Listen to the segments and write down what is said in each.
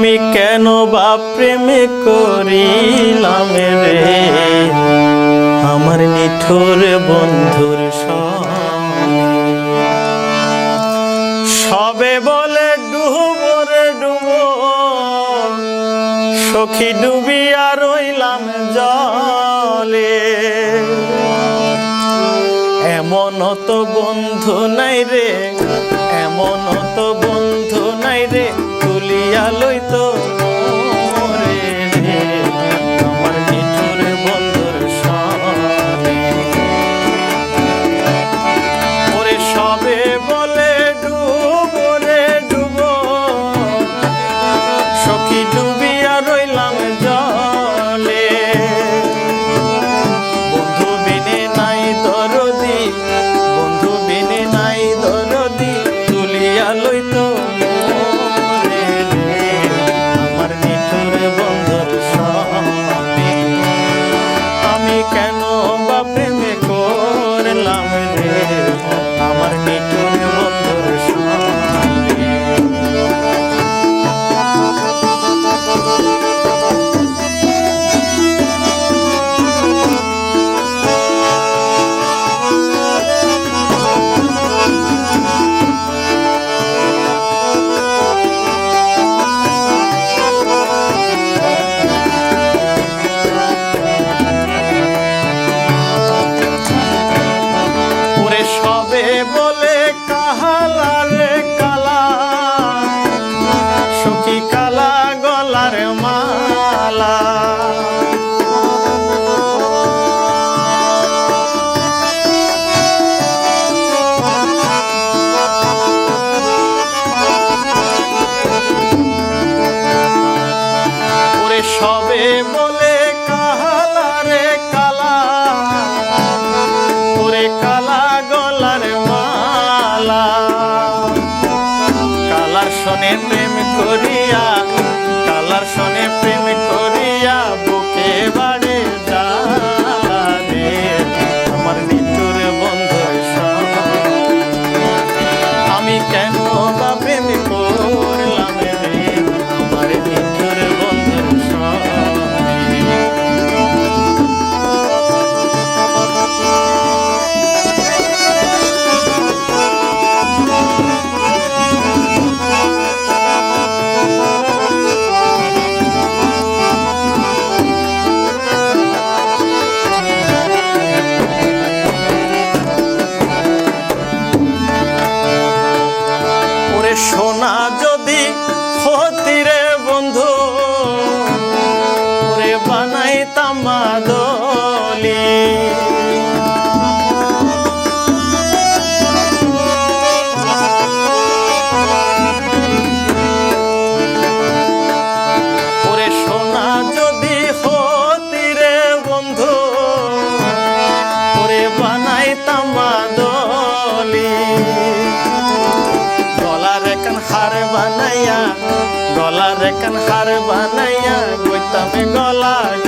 আমি কেন বা প্রেমে করিলাম রে? আমার নিঠুর বন্ধুর সবে বলে ডুব রে ডুব সখী ডুবিয়া রইলাম জলে। এমন তো বন্ধু নাই রে, এমন তো বন্ধু নাই রে। তুলিয়া লইতো বলে কাহালা রে কালা। সখী কালা গলার মালা। সবে কেন বানাইতাম ওরে সোনা যদি রে বন্ধু, ওরে বানাইতাম মাদলি গলার একান হার বানাইয়া, গলার একান হার বানাইয়া গইতামে গলি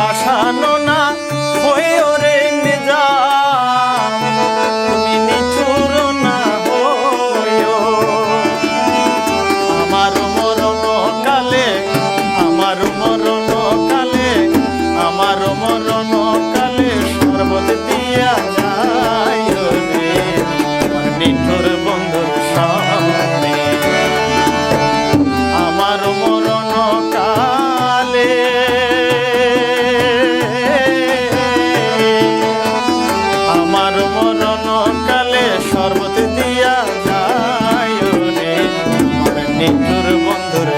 আশানো নিঠুর বন্ধুর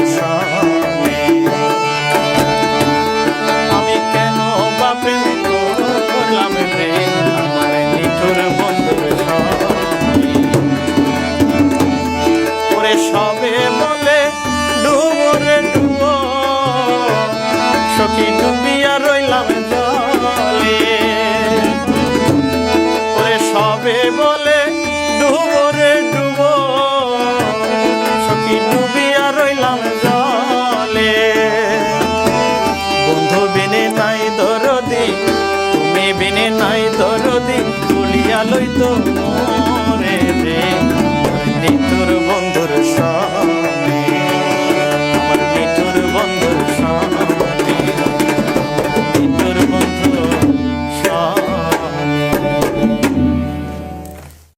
আমি কেন বা প্রেম করলাম রে? আমার বন্ধুর সঙ্গে। সবে বলে, ডুবো রে ডুবো। সখী ডুবিয়া রইলাম নাই দরদি বলিয়া লইত রে